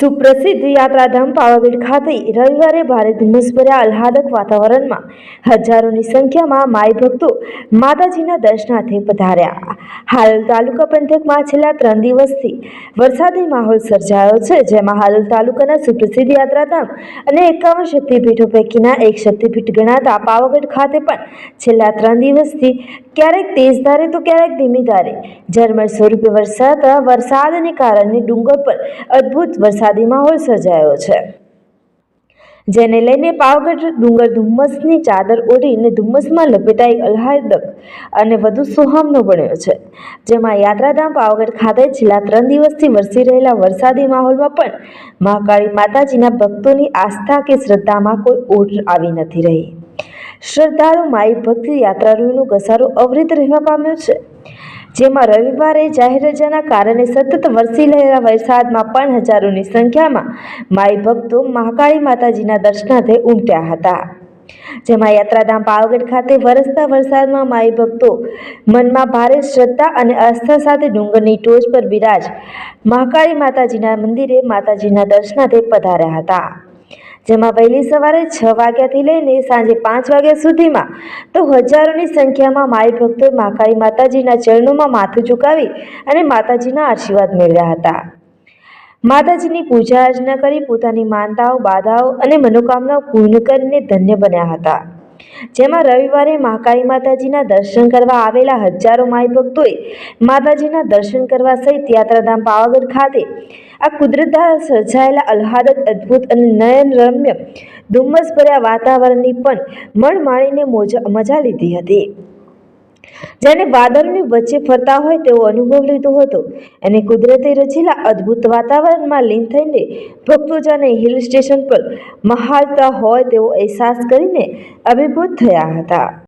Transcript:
સુપ્રસિદ્ધ યાત્રાધામ પાવાગઢ ખાતે રવિવારે ભારે ધુમ્મસભર્યા આહલાદક વાતાવરણમાં હજારોની સંખ્યામાં માઈ ભક્તો માતાજીના દર્શનાર્થે પધાર્યા. હાલ તાલુકા પંથકમાં છેલ્લા ત્રણ દિવસથી વરસાદી માહોલ સર્જાયો છે, જેમાં હાલ તાલુકાના સુપ્રસિદ્ધ યાત્રાધામ અને એકાવન શક્તિપીઠો પૈકીના એક શક્તિપીઠ ગણાતા પાવાગઢ ખાતે પણ છેલ્લા ત્રણ દિવસથી ક્યારેક તેજ ધારે તો ક્યારેક ધીમી ધારે. ઝરમર સ્વરૂપે વરસાતા વરસાદને કારણે ડુંગર પર અદ્ભુત વરસાદી માહોલ સર્જાયો છે. જેને લઈને પાવાગઢ ડુંગર ધુમ્મસની ચાદર ઓઢીને ધુમ્મસમાં લપેટાઈ અલ્હાદક અને વધુ સુહામનો બન્યો છે. જેમાં યાત્રાધામ પાવાગઢ ખાતે છેલ્લા ત્રણ દિવસથી વરસી રહેલા વરસાદી માહોલમાં પણ મહાકાળી માતાજીના ભક્તોની આસ્થા કે શ્રદ્ધામાં કોઈ ઓઢ આવી નથી રહી. શ્રદ્ધાળુ માઈ ભક્તિ યાત્રાળુઓનો ઘસારો અવરિત રહેવા પામ્યો છે. જેમાં રવિવારે જાહેર રજાના કારણે સતત વરસી રહેલા વરસાદમાં પણ હજારોની સંખ્યામાં માઈ ભક્તો મહાકાળી માતાજીના દર્શનાર્થે ઉમટ્યા હતા. જેમાં યાત્રાધામ પાવાગઢ ખાતે વરસતા વરસાદમાં માઈ ભક્તો મનમાં ભારે શ્રદ્ધા અને આસ્થા સાથે ડુંગરની ટોચ પર બિરાજ મહાકાળી માતાજીના મંદિરે માતાજીના દર્શનાર્થે પધાર્યા હતા. જેમાં વહેલી સવારે છ વાગ્યાથી લઈને સાંજે પાંચ વાગ્યા સુધીમાં તો હજારોની સંખ્યામાં માઈ ભક્તોએ મહાકાળી માતાજીના ચરણોમાં માથું ઝુકાવી અને માતાજીના આશીર્વાદ મેળવ્યા હતા. માતાજીની પૂજા અર્ચના કરી પોતાની માનતાઓ, બાધાઓ અને મનોકામનાઓ પૂર્ણ કરીને ધન્ય બન્યા હતા. જેમાં રવિવારે મહાકાળી માતાજીના દર્શન કરવા આવેલા હજારો માઈ માતાજીના દર્શન કરવા સહિત યાત્રાધામ પાવાગઢ ખાતે આ કુદરત દ્વારા સર્જાયેલા આહલાદક, અદ્ભુત અને નયનરમ્ય ધુમ્મસભર્યા વાતાવરણની પણ મન માણીને મજા લીધી હતી. જેને વાદળની વચ્ચે ફરતા હોય તેવો અનુભવ લીધો હતો. અને કુદરતે રચેલા અદ્ભુત વાતાવરણમાં લીન થઈને ભક્તોજાને હિલ સ્ટેશન પર મહાલતા હોય તેવો અહેસાસ કરીને અભિભૂત થયા હતા.